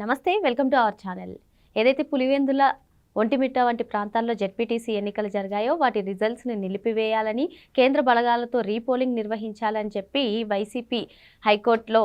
నమస్తే welcome to our channel. ఏదైతే పులివెందుల ఒంటిమిట్ట వంటి ప్రాంతాల్లో జెడ్పీటీసీ ఎన్నికలు జరిగాయో వాటి రిజల్ట్స్ని నిలిపివేయాలని కేంద్ర బలగాలతో రీపోలింగ్ నిర్వహించాలని చెప్పి వైసీపీ హైకోర్టులో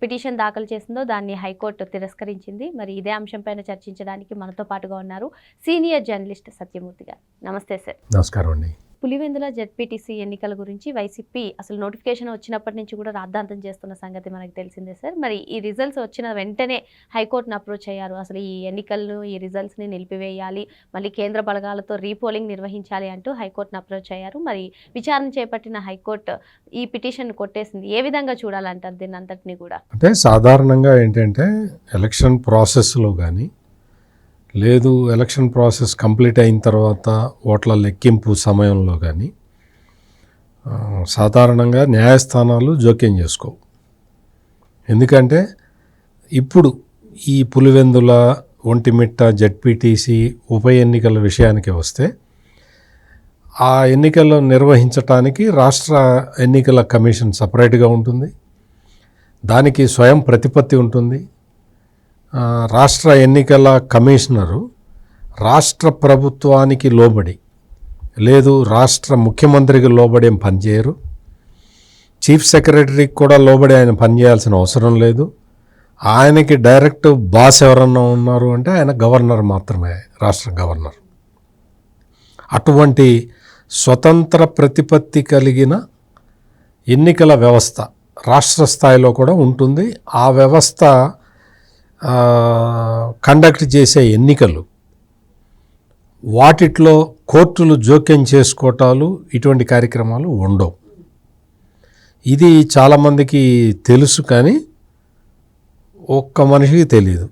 పిటిషన్ దాఖలు చేసిందో దాన్ని హైకోర్టు తిరస్కరించింది. మరి ఇదే అంశంపైన చర్చించడానికి మనతో పాటుగా ఉన్నారు సీనియర్ జర్నలిస్ట్ సత్యమూర్తి గారు. నమస్తే సార్. నమస్కారం అండి. పులివెందుల జడ్పీటీసీ ఎన్నికల గురించి వైసీపీ అసలు నోటిఫికేషన్ వచ్చినప్పటి నుంచి కూడా రాద్ధాంతం చేస్తున్న సంగతి మనకు తెలిసిందే సార్. మరి ఈ రిజల్ట్స్ వచ్చిన వెంటనే హైకోర్టును అప్రోచ్ అయ్యారు. అసలు ఈ ఎన్నికలను ఈ రిజల్ట్స్ని నిలిపివేయాలి మళ్ళీ కేంద్ర బలగాలతో రీపోలింగ్ నిర్వహించాలి అంటూ హైకోర్టును అప్రోచ్ అయ్యారు. మరి విచారణ చేపట్టిన హైకోర్టు ఈ పిటిషన్ కొట్టేసింది. ఏ విధంగా చూడాలంటారు దీన్ని అంతటిని కూడా? అంటే సాధారణంగా ఏంటంటే ఎలక్షన్ ప్రాసెస్లో కానీ లేదు ఎలక్షన్ ప్రాసెస్ కంప్లీట్ అయిన తర్వాత ఓట్ల లెక్కింపు సమయంలో కానీ సాధారణంగా న్యాయస్థానాలు జోక్యం చేసుకోవు. ఎందుకంటే ఇప్పుడు ఈ పులివెందుల ఒంటిమిట్ట జడ్పీటీసీ ఉప ఎన్నికల విషయానికి వస్తే ఆ ఎన్నికలు నిర్వహించటానికి రాష్ట్ర ఎన్నికల కమిషన్ సపరేట్గా ఉంటుంది. దానికి స్వయం ప్రతిపత్తి ఉంటుంది. రాష్ట్ర ఎన్నికల కమిషనరు రాష్ట్ర ప్రభుత్వానికి లోబడి లేదు రాష్ట్ర ముఖ్యమంత్రికి లోబడి ఏం పనిచేయరు. చీఫ్ సెక్రటరీకి కూడా లోబడి ఆయన పనిచేయాల్సిన అవసరం లేదు. ఆయనకి డైరెక్ట్ బాస్ ఎవరన్నా ఉన్నారు అంటే ఆయన గవర్నర్ మాత్రమే రాష్ట్ర గవర్నర్. అటువంటి స్వతంత్ర ప్రతిపత్తి కలిగిన ఎన్నికల వ్యవస్థ రాష్ట్ర స్థాయిలో కూడా ఉంటుంది. ఆ వ్యవస్థ కండక్ట్ చేసే ఎన్నికలు వాటిట్లో కోర్టులు జోక్యం చేసుకోవటాలు ఇటువంటి కార్యక్రమాలు ఉండవు. ఇది చాలామందికి తెలుసు కానీ ఒక్క మనిషికి తెలియదు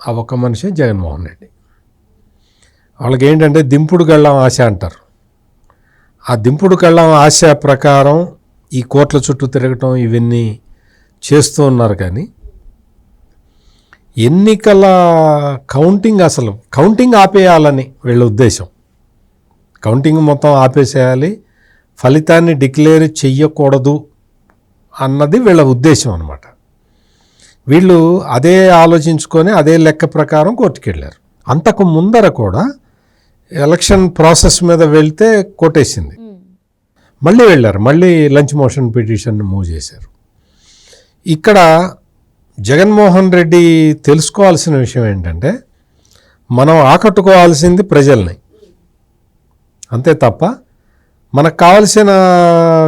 ఆ ఒక్క మనిషి జగన్మోహన్ రెడ్డి. వాళ్ళకి ఏంటంటే దింపుడు గళ్ళం ఆశ అంటారు. ఆ దింపుడు కళ్ళం ఆశ ప్రకారం ఈ కోట్ల చుట్టూ తిరగటం ఇవన్నీ చేస్తూ ఉన్నారు కానీ ఎన్నికల కౌంటింగ్ అసలు కౌంటింగ్ ఆపేయాలని వీళ్ళ ఉద్దేశం. కౌంటింగ్ మొత్తం ఆపేసేయాలి ఫలితాన్ని డిక్లేర్ చెయ్యకూడదు అన్నది వీళ్ళ ఉద్దేశం అనమాట వీళ్ళు అదే ఆలోచించుకొని అదే లెక్క ప్రకారం కోర్టుకు వెళ్ళారు అంతకు ముందర కూడా ఎలక్షన్ ప్రాసెస్ మీద వెళ్తే కొట్టేసింది. ఉమ్, మళ్ళీ వెళ్ళారు మళ్ళీ లంచ్ మోషన్ పిటిషన్ మూవ్ చేశారు. ఇక్కడ జగన్మోహన్ రెడ్డి తెలుసుకోవాల్సిన విషయం ఏంటంటే మనం ఆకట్టుకోవాల్సింది ప్రజల్ని. అంతే తప్ప మనకు కావలసిన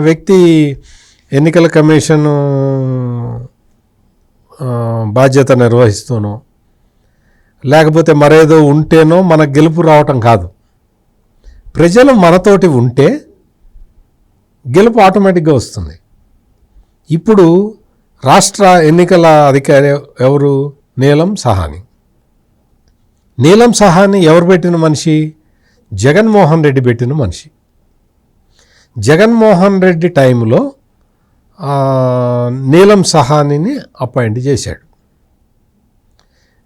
వ్యక్తి ఎన్నికల కమిషన్ బాధ్యత నిర్వహిస్తూనో లేకపోతే మరేదో ఉంటేనో మనకు గెలుపు రావటం కాదు. ప్రజలు మనతోటి ఉంటే గెలుపు ఆటోమేటిక్గా వస్తుంది. ఇప్పుడు రాష్ట్ర ఎన్నికల అధికారి ఎవరు? నీలం సహాని. నీలం సహాని ఎవరు పెట్టిన మనిషి? జగన్మోహన్ రెడ్డి పెట్టిన మనిషి. జగన్మోహన్ రెడ్డి టైంలో నీలం సహానిని అపాయింట్ చేశాడు.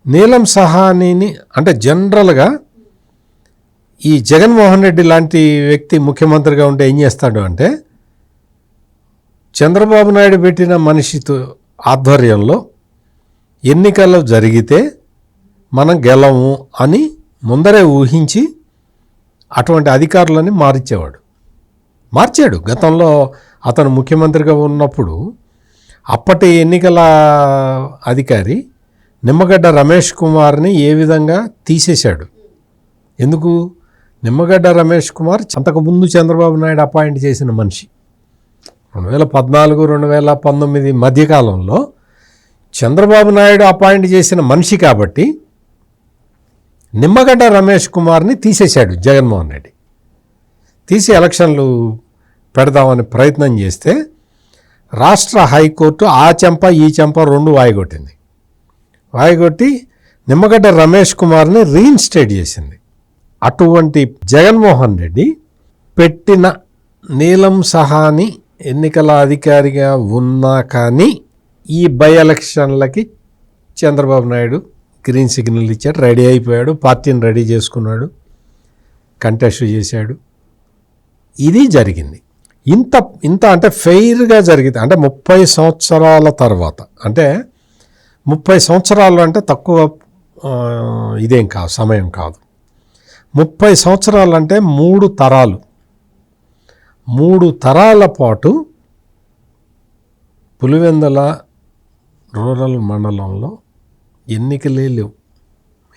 నీలం సహానిని అంటే జనరల్గా ఈ జగన్మోహన్ రెడ్డి లాంటి వ్యక్తి ముఖ్యమంత్రిగా ఉంటే ఏం చేస్తాడు అంటే చంద్రబాబు నాయుడు పెట్టిన మనిషితో ఆధ్వర్యంలో ఎన్నికలు జరిగితే మనం గెలము అని ముందరే ఊహించి అటువంటి అధికారులని మారిచ్చేవాడు మార్చాడు. గతంలో అతను ముఖ్యమంత్రిగా ఉన్నప్పుడు అప్పటి ఎన్నికల అధికారి నిమ్మగడ్డ రమేష్ కుమార్ని ఏ విధంగా తీసేశాడు? ఎందుకు? నిమ్మగడ్డ రమేష్ కుమార్ అంతకుముందు చంద్రబాబు నాయుడు అపాయింట్ చేసిన మనిషి. రెండు వేల పద్నాలుగు రెండు వేల పంతొమ్మిది మధ్యకాలంలో చంద్రబాబు నాయుడు అపాయింట్ చేసిన మనిషి కాబట్టి నిమ్మగడ్డ రమేష్ కుమార్ని తీసేశాడు జగన్మోహన్ రెడ్డి. తీసి ఎలక్షన్లు పెడదామని ప్రయత్నం చేస్తే రాష్ట్ర హైకోర్టు ఆ చెంప ఈ చెంప రెండు వాయిగొట్టింది. వాయిగొట్టి నిమ్మగడ్డ రమేష్ కుమార్ని రీఇన్స్టేట్ చేసింది. అటువంటి జగన్మోహన్ రెడ్డి పెట్టిన నీలం సహాని ఎన్నికల అధికారిగా ఉన్నా కానీ ఈ బై ఎలక్షన్లకి చంద్రబాబు నాయుడు గ్రీన్ సిగ్నల్ ఇచ్చాడు రెడీ అయిపోయాడు పార్టీని రెడీ చేసుకున్నాడు కంటెస్ట్ చేశాడు. ఇది జరిగింది. ఇంత ఇంత అంటే ఫెయిర్గా జరిగింది. అంటే ముప్పై సంవత్సరాల తర్వాత. అంటే ముప్పై సంవత్సరాలు అంటే తక్కువ ఇదేం కాదు సమయం కాదు. ముప్పై సంవత్సరాలు అంటే మూడు తరాలు. మూడు తరాల పాటు పులివెందల రూరల్ మండలంలో ఎన్నికలే లేవు.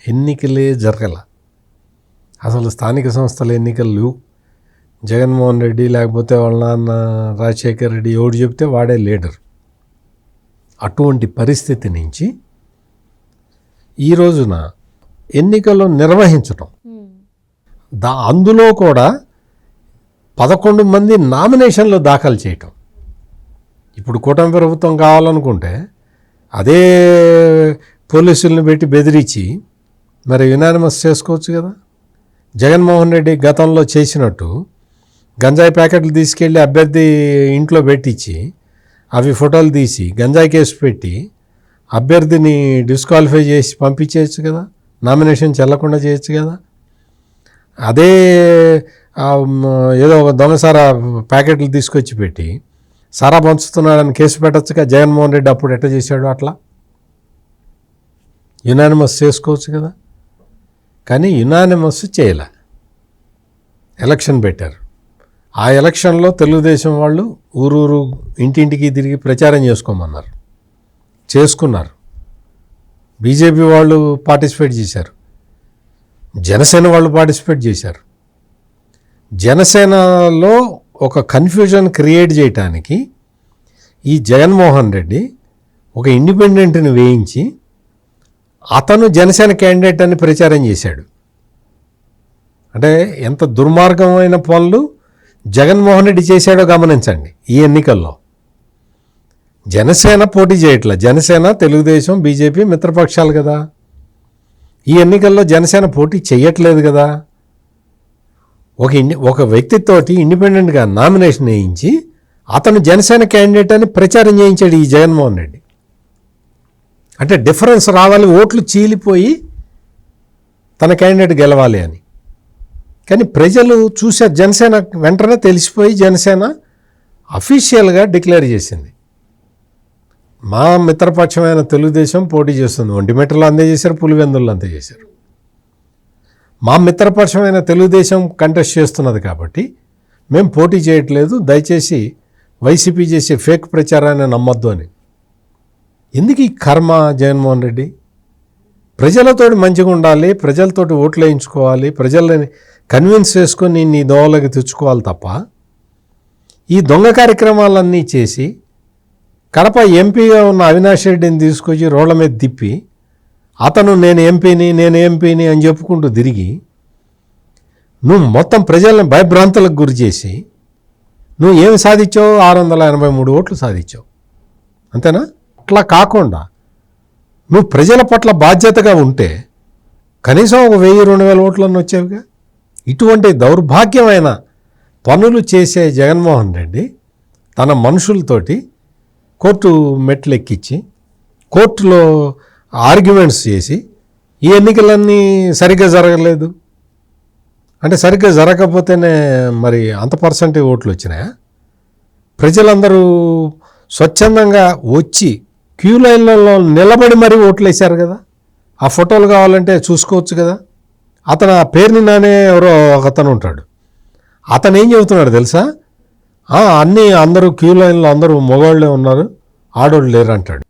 ఎన్నికలే జరగల. అసలు స్థానిక సంస్థల ఎన్నికలు లేవు. జగన్మోహన్ రెడ్డి లేకపోతే వాళ్ళ నాన్న రాజశేఖర్ రెడ్డి ఎవడు చెప్తే వాడే లీడర్. అటువంటి పరిస్థితి నుంచి ఈ రోజున ఎన్నికలు నిర్వహించటం. ఉమ్. దా అందులో కూడా పదకొండు మంది నామినేషన్లు దాఖలు చేయటం. ఇప్పుడు కూటమి ప్రభుత్వం కావాలనుకుంటే అదే పోలీసులను పెట్టి బెదిరించి మరి యునానిమస్ చేసుకోవచ్చు కదా. జగన్మోహన్ రెడ్డి గతంలో చేసినట్టు గంజాయి ప్యాకెట్లు తీసుకెళ్ళి అభ్యర్థి ఇంట్లో పెట్టించి అవి ఫోటోలు తీసి గంజాయి కేసు పెట్టి అభ్యర్థిని డిస్క్వాలిఫై చేసి పంపించేయచ్చు కదా. నామినేషన్ చెల్లకుండా చేయొచ్చు కదా. అదే ఏదో ఒక దొంగసారా ప్యాకెట్లు తీసుకొచ్చి పెట్టి సారా పంచుతున్నాడని కేసు పెట్టచ్చుగా? జగన్మోహన్ రెడ్డి అప్పుడు ఎట్ట చేశాడు అట్లా? యునానిమస్ చేసుకోవచ్చు కదా. కానీ యునానిమస్ చేయలే. ఎలక్షన్ పెట్టారు. ఆ ఎలక్షన్లో తెలుగుదేశం వాళ్ళు ఊరూరు ఇంటింటికి తిరిగి ప్రచారం చేసుకోమన్నారు. చేసుకున్నారు. బీజేపీ వాళ్ళు పార్టిసిపేట్ చేశారు. జనసేన వాళ్ళు పార్టిసిపేట్ చేశారు. జనసేనలో ఒక కన్ఫ్యూజన్ క్రియేట్ చేయటానికి ఈ జగన్మోహన్ రెడ్డి ఒక ఇండిపెండెంట్ని వేయించి అతను జనసేన క్యాండిడేట్ అని ప్రచారం చేశాడు. అంటే ఎంత దుర్మార్గమైన పనులు జగన్మోహన్ రెడ్డి చేశాడో గమనించండి ఈ ఎన్నికల్లో. జనసేన పోటీ చేయట్లే. జనసేన తెలుగుదేశం బీజేపీ మిత్రపక్షాలు కదా. ఈ ఎన్నికల్లో జనసేన పోటీ చేయట్లేదు కదా. ఒక ఒక వ్యక్తితోటి ఇండిపెండెంట్గా నామినేషన్ వేయించి అతను జనసేన క్యాండిడేట్ అని ప్రచారం చేయించాడు ఈ జగన్మోహన్ రెడ్డి. అంటే డిఫరెన్స్ రావాలి ఓట్లు చీలిపోయి తన క్యాండిడేట్ గెలవాలి అని. కానీ ప్రజలు చూసే జనసేన వెంటనే తెలిసిపోయి జనసేన అఫీషియల్గా డిక్లేర్ చేసింది. మా మిత్రపక్షమైన తెలుగుదేశం పోటీ చేస్తుంది. ఒంటిమిట్టలో అందే అందజేశారు పులివెందుల్లో అందజేశారు మా మిత్రపక్షమైన తెలుగుదేశం కంటెస్ట్ చేస్తున్నది కాబట్టి మేము పోటీ చేయట్లేదు. దయచేసి వైసీపీ చేసే ఫేక్ ప్రచారాన్ని నమ్మొద్దు అని. ఎందుకు ఈ కర్మ జగన్మోహన్ రెడ్డి? ప్రజలతోటి మంచిగా ఉండాలి ప్రజలతోటి ఓట్లు వేయించుకోవాలి ప్రజలని కన్విన్స్ చేసుకొని నీ దోవలోకి తెచ్చుకోవాలి తప్ప ఈ దొంగ కార్యక్రమాలన్నీ చేసి కడప ఎంపీగా ఉన్న అవినాష్ రెడ్డిని తీసుకొచ్చి రోడ్ల మీద తిప్పి అతను నేను ఎంపీని నేను ఎంపీని అని చెప్పుకుంటూ తిరిగి నువ్వు మొత్తం ప్రజల్ని భయభ్రాంతులకు గురి చేసి నువ్వు ఏమి సాధించావు? ఆరు వందల ఎనభై మూడు ఓట్లు సాధించావు. అంతేనా? అట్లా కాకుండా నువ్వు ప్రజల పట్ల బాధ్యతగా ఉంటే కనీసం ఒక వెయ్యి రెండు వేల ఓట్లన్నీ వచ్చేవిగా? ఇటువంటి దౌర్భాగ్యమైన పనులు చేసే జగన్మోహన్ రెడ్డి తన మనుషులతోటి కోర్టు మెట్లు ఎక్కించి కోర్టులో ఆర్గ్యుమెంట్స్ చేసి ఈ ఎన్నికలన్నీ సరిగ్గా జరగలేదు. అంటే సరిగ్గా జరగకపోతేనే మరి అంత పర్సంటేజ్ ఓట్లు వచ్చినాయా? ప్రజలందరూ స్వచ్ఛందంగా వచ్చి క్యూ లైన్లలో నిలబడి మరీ ఓట్లు వేశారు కదా. ఆ ఫోటోలు కావాలంటే చూసుకోవచ్చు కదా. అతను ఆ పేరుని నానే ఎవరో ఒక అతను ఉంటాడు. అతను ఏం చెబుతున్నాడు తెలుసా? అన్నీ అందరూ క్యూ లైన్లో అందరూ మగవాళ్ళే ఉన్నారు ఆడోళ్ళు లేరు అంటాడు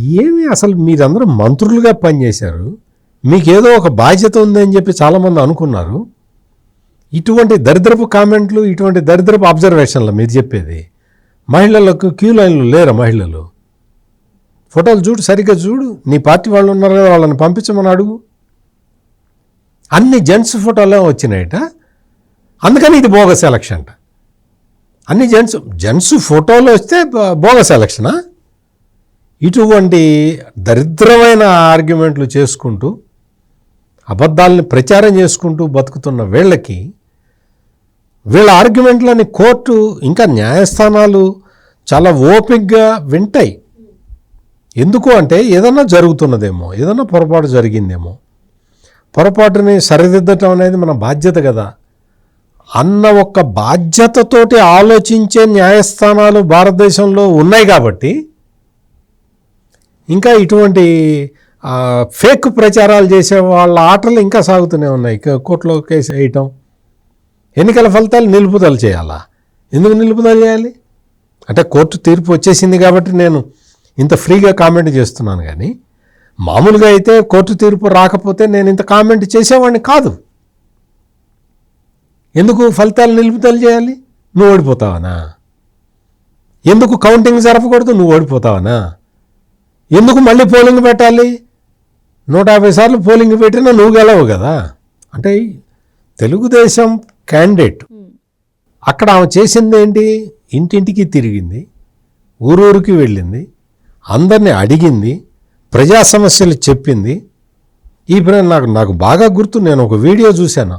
ఏమి అసలు మీరందరూ మంత్రులుగా పనిచేశారు? మీకేదో ఒక బాధ్యత ఉందని చెప్పి చాలామంది అనుకున్నారు. ఇటువంటి దరిద్రపు కామెంట్లు ఇటువంటి దరిద్రపు అబ్జర్వేషన్లు మీరు చెప్పేది మహిళలకు క్యూ లైన్లు లేరా మహిళలు? ఫోటోలు చూడు సరిగ్గా చూడు. నీ పార్టీ వాళ్ళు ఉన్నారు కదా వాళ్ళని పంపించమని అడుగు. అన్ని జెంట్స్ ఫోటోలే వచ్చినాయట. అందుకని ఇది బోగస్ ఎలక్షన్ అంట. అన్ని జెంట్స్ జెంట్స్ ఫోటోలు వస్తే బ- బోగస్ ఎలక్షనా? ఇటువంటి దరిద్రమైన ఆర్గ్యుమెంట్లు చేసుకుంటూ అబద్ధాలని ప్రచారం చేసుకుంటూ బతుకుతున్న వీళ్ళకి వీళ్ళ ఆర్గ్యుమెంట్లని కోర్టు ఇంకా న్యాయస్థానాలు చాలా ఓపిక్గా వింటాయి. ఎందుకు అంటే ఏదన్నా జరుగుతున్నదేమో ఏదన్నా పొరపాటు జరిగిందేమో. పొరపాటుని సరిదిద్దటం అనేది మన బాధ్యత కదా. అన్న ఒక్క బాధ్యతతోటి ఆలోచించే న్యాయస్థానాలు భారతదేశంలో ఉన్నాయి కాబట్టి ఇంకా ఇటువంటి ఫేక్ ప్రచారాలు చేసే వాళ్ళ ఆటలు ఇంకా సాగుతూనే ఉన్నాయి. కోర్టులో కేసు వేయటం. ఎన్నికల ఫలితాలు నిలుపుదల చేయాలా? ఎందుకు నిలుపుదల చేయాలి? అంటే కోర్టు తీర్పు వచ్చేసింది కాబట్టి నేను ఇంత ఫ్రీగా కామెంట్ చేస్తున్నాను కానీ మామూలుగా అయితే కోర్టు తీర్పు రాకపోతే నేను ఇంత కామెంట్ చేసేవాడిని కాదు. ఎందుకు ఫలితాలు నిలుపుదల చేయాలి? నువ్వు ఓడిపోతావనా? ఎందుకు కౌంటింగ్ జరపకూడదు? నువ్వు ఓడిపోతావనా? ఎందుకు మళ్ళీ పోలింగ్ పెట్టాలి? నూట యాభై సార్లు పోలింగ్ పెట్టినా నువ్వు గెలవు కదా. అంటే తెలుగుదేశం క్యాండిడేట్. అక్కడ ఆమె చేసింది ఏంటి? ఇంటింటికి తిరిగింది ఊరూరికి వెళ్ళింది అందరిని అడిగింది ప్రజా సమస్యలు చెప్పింది. ఈ నాకు నాకు బాగా గుర్తు నేను ఒక వీడియో చూశాను.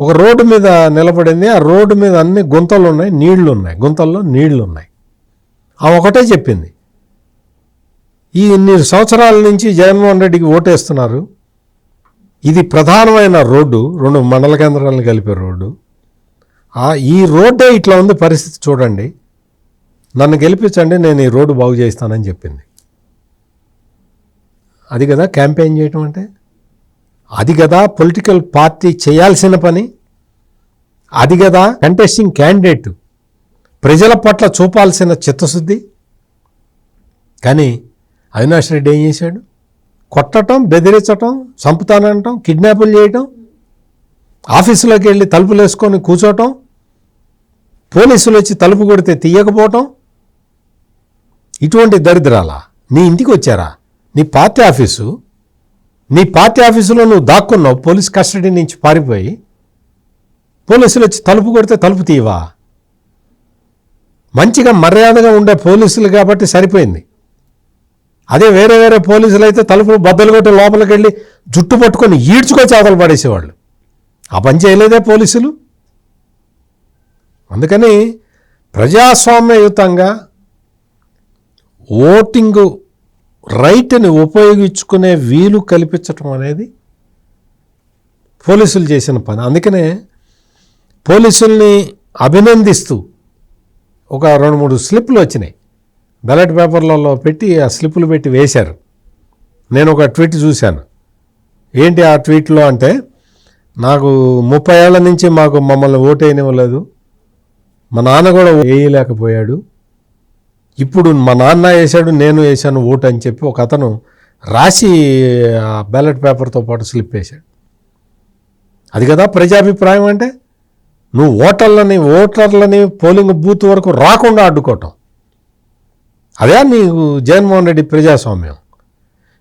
ఒక రోడ్డు మీద నిలబడింది ఆ రోడ్డు మీద అన్ని గుంతలు ఉన్నాయి నీళ్ళు ఉన్నాయి గుంతల్లో నీళ్ళు ఉన్నాయి. ఆ ఒకటే చెప్పింది ఈ ఇన్ని సంవత్సరాల నుంచి జగన్మోహన్ రెడ్డికి ఓటేస్తున్నారు. ఇది ప్రధానమైన రోడ్డు రెండు మండల కేంద్రాలను కలిపే రోడ్డు. ఈ రోడ్డే ఇట్లా ఉంది పరిస్థితి చూడండి. నన్ను గెలిపించండి నేను ఈ రోడ్డు బాగు చేస్తానని చెప్పింది. అది కదా క్యాంపెయిన్ చేయటం అంటే? అది కదా పొలిటికల్ పార్టీ చేయాల్సిన పని? అది కదా కంటెస్టింగ్ క్యాండిడేట్. ప్రజల పట్ల చూపాల్సిన చిత్తశుద్ధి? కానీ అవినాష్ రెడ్డి ఏం చేశాడు? కొట్టటం బెదిరించటం చంపుతానంటాం కిడ్నాపులు చేయటం ఆఫీసులోకి వెళ్ళి తలుపులు వేసుకొని కూర్చోటం పోలీసులు వచ్చి తలుపు కొడితే తీయకపోవటం ఇటువంటి దరిద్రాలా? నీ ఇంటికి వచ్చారా? నీ పార్టీ ఆఫీసు? నీ పార్టీ ఆఫీసులో నువ్వు దాక్కున్నావు పోలీస్ కస్టడీ నుంచి పారిపోయి పోలీసులు వచ్చి తలుపు కొడితే తలుపు తీయవా? మంచిగా మర్యాదగా ఉండే పోలీసులు కాబట్టి సరిపోయింది. అదే వేరే వేరే పోలీసులు అయితే తలుపులు బద్దలు కొట్టి లోపలికి వెళ్ళి జుట్టు పట్టుకొని ఈడ్చుకొచ్చి అవతలు పడేసేవాళ్ళు. ఆ పని చేయలేదే పోలీసులు. అందుకని ప్రజాస్వామ్యయుతంగా ఓటింగు రైట్ని ఉపయోగించుకునే వీలు కల్పించటం అనేది పోలీసులు చేసిన పని. అందుకనే పోలీసుల్ని అభినందిస్తూ ఒక రెండు మూడు స్లిప్లు వచ్చినాయి. బ్యాలెట్ పేపర్లలో పెట్టి ఆ స్లిప్పులు పెట్టి వేశారు. నేను ఒక ట్వీట్ చూశాను. ఏంటి ఆ ట్వీట్లో అంటే నాకు ముప్పై ఏళ్ళ నుంచి మాకు మమ్మల్ని ఓటేయనివ్వలేదు. మా నాన్న కూడా వేయలేకపోయాడు. ఇప్పుడు మా నాన్న వేశాడు నేను వేశాను ఓటు అని చెప్పి ఒక అతను రాసి ఆ బ్యాలెట్ పేపర్తో పాటు స్లిప్ వేశాడు. అది కదా ప్రజాభిప్రాయం అంటే? నువ్వు ఓటర్లని ఓటర్లని పోలింగ్ బూత్ వరకు రాకుండా అడ్డుకోవటం. అదే నీకు జగన్మోహన్ రెడ్డి ప్రజాస్వామ్యం.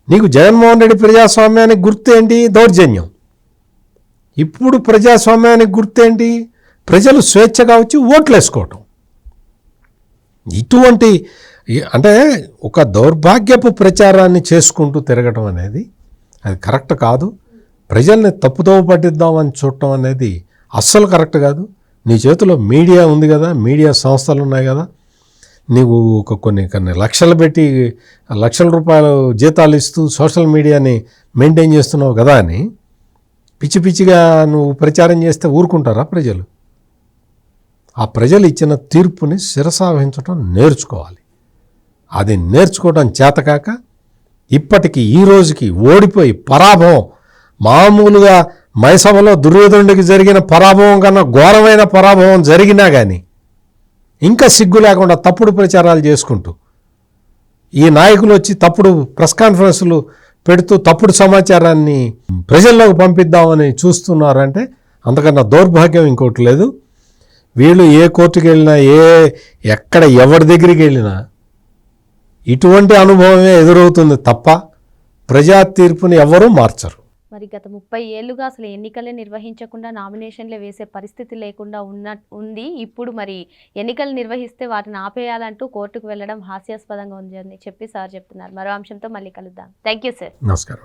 నీకు జగన్మోహన్ రెడ్డి ప్రజాస్వామ్యానికి గుర్తేంటి? దౌర్జన్యం. ఇప్పుడు ప్రజాస్వామ్యానికి గుర్తేంటి? ప్రజలు స్వేచ్ఛగా వచ్చి ఓట్లు వేసుకోవటం ఇటువంటి అంటే ఒక దౌర్భాగ్యపు ప్రచారాన్ని చేసుకుంటూ తిరగటం అనేది అది కరెక్ట్ కాదు. ప్రజల్ని తప్పుదోవ పట్టిద్దామని చూడటం అనేది అస్సలు కరెక్ట్ కాదు. నీ చేతిలో మీడియా ఉంది కదా మీడియా సంస్థలు ఉన్నాయి కదా నీవు ఒక కొన్ని కొన్ని లక్షలు పెట్టి లక్షల రూపాయలు జీతాలు ఇస్తూ సోషల్ మీడియాని మెయింటైన్ చేస్తున్నావు కదా అని పిచ్చి పిచ్చిగా నువ్వు ప్రచారం చేస్తే ఊరుకుంటారా ప్రజలు? ఆ ప్రజలు ఇచ్చిన తీర్పుని శిరసావహించడం నేర్చుకోవాలి. అది నేర్చుకోవడం చేతకాక ఇప్పటికి ఈ రోజుకి ఓడిపోయి పరాభవం మామూలుగా మైసభలో దుర్యోధనుడికి జరిగిన పరాభవం కన్నా ఘోరమైన పరాభవం జరిగినా కానీ ఇంకా సిగ్గు లేకుండా తప్పుడు ప్రచారాలు చేసుకుంటూ ఈ నాయకులు వచ్చి తప్పుడు ప్రెస్ కాన్ఫరెన్సులు పెడుతూ తప్పుడు సమాచారాన్ని ప్రజల్లోకి పంపిద్దామని చూస్తున్నారంటే అంతకన్నా దౌర్భాగ్యం ఇంకోటి లేదు. వీళ్ళు ఏ కోర్టుకి వెళ్ళినా ఏ ఎక్కడ ఎవరి దగ్గరికి వెళ్ళినా ఇటువంటి అనుభవమే ఎదురవుతుంది తప్ప ప్రజా తీర్పుని ఎవరూ మార్చరు. మరి గత ముప్పై ఏళ్ళుగా అసలు ఎన్నికలే నిర్వహించకుండా నామినేషన్లే వేసే పరిస్థితి లేకుండా ఉన్న ఉంది. ఇప్పుడు మరి ఎన్నికలు నిర్వహిస్తే వాటిని ఆపేయాలంటూ కోర్టుకు వెళ్ళడం హాస్యాస్పదంగా ఉంది అని చెప్పి సార్ చెప్తున్నారు. మరో అంశంతో మళ్ళీ కలుద్దాం. Thank you sir. నమస్కారం